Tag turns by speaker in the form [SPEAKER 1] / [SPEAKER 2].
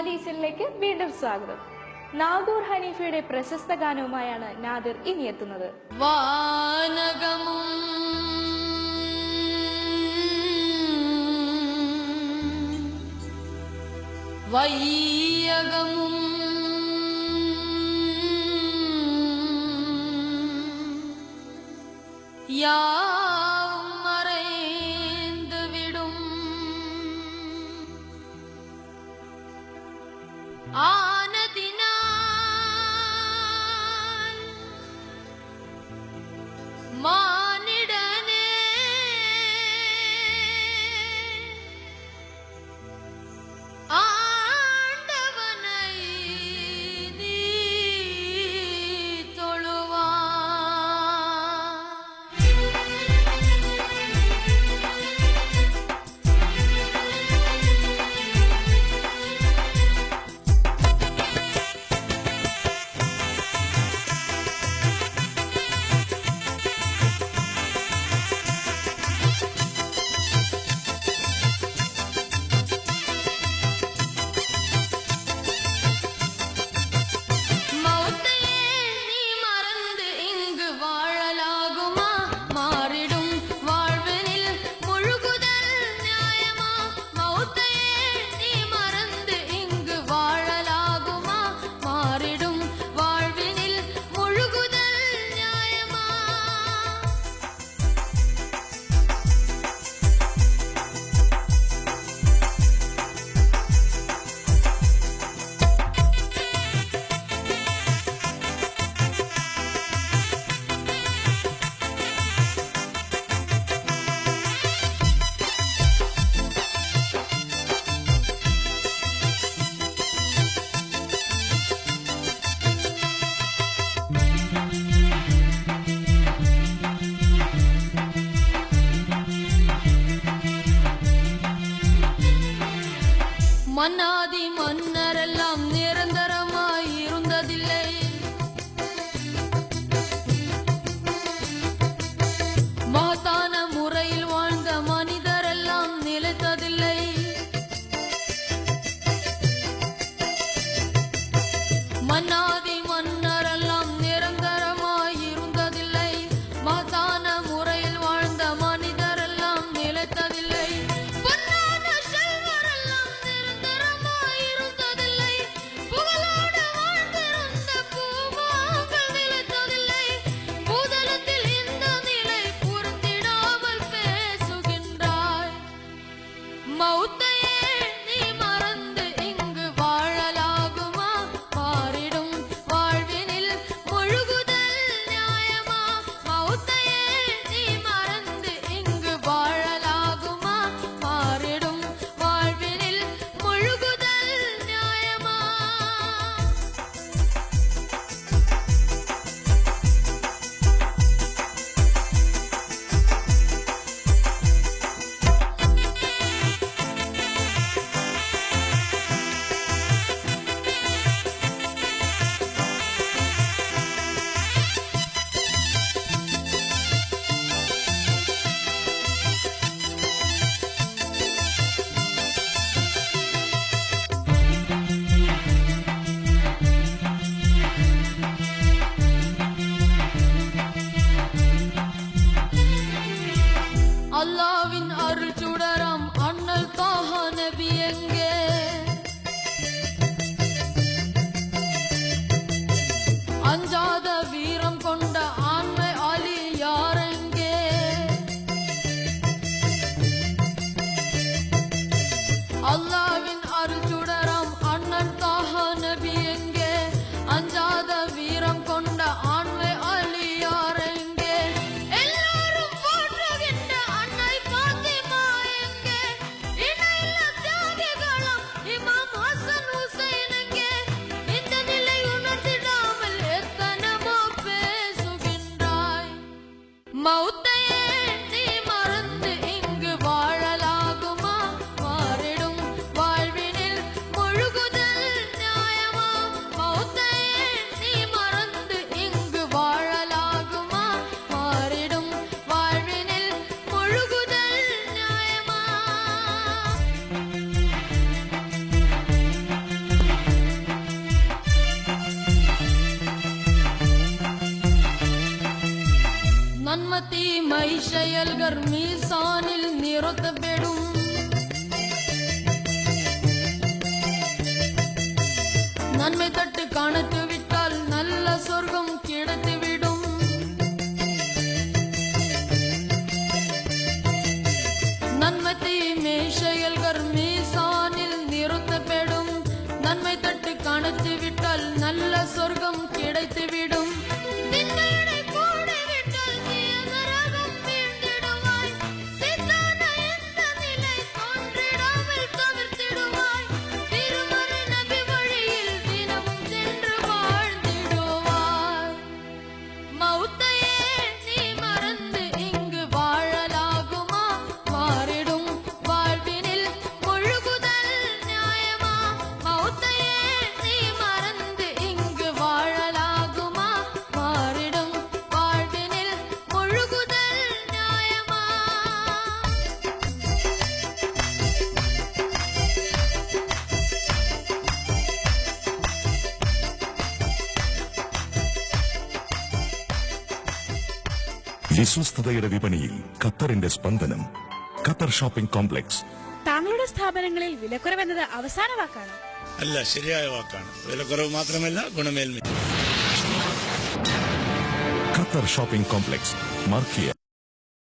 [SPEAKER 1] ഹലീസിലേക്ക് വീണ്ടും സ്വാഗതം. നാഗൂർ ഹനീഫയുടെ പ്രശസ്ത ഗാനവുമായാണ് നാദിർ ഇനിയെത്തുന്നത്
[SPEAKER 2] വാനകമും വൈയകമും യാ आनदिना। मा செயல்கர் மீசானில் நிறுத்தப்படும். நன்மை தட்டு காணத்து விட்டால் நல்ல சொர்க்கம் கிடைத்துவிடும். நன்மை தீமை செயல்கர் மீசானில் நிறுத்தப்படும். நன்மை தட்டு காணத்து விட்டால் நல்ல சொர்க்கம் கிடைத்துவிடும்.
[SPEAKER 3] വിശ്വസ്തതയുടെ വിപണിയിൽ ഖത്തറിന്റെ സ്പന്ദനം. Qatar shopping complex.
[SPEAKER 4] താങ്കളുടെ സ്ഥാപനങ്ങളിൽ വിലക്കുറവ് എന്നത് അവസാന വാക്കാണ്?
[SPEAKER 5] അല്ല ശരിയായ വാക്കാണ്. വിലക്കുറവ് മാത്രമല്ല ഗുണമേന്മ
[SPEAKER 3] ഖത്തർ ഷോപ്പിംഗ് കോംപ്ലക്സ്. മാർക്കിയ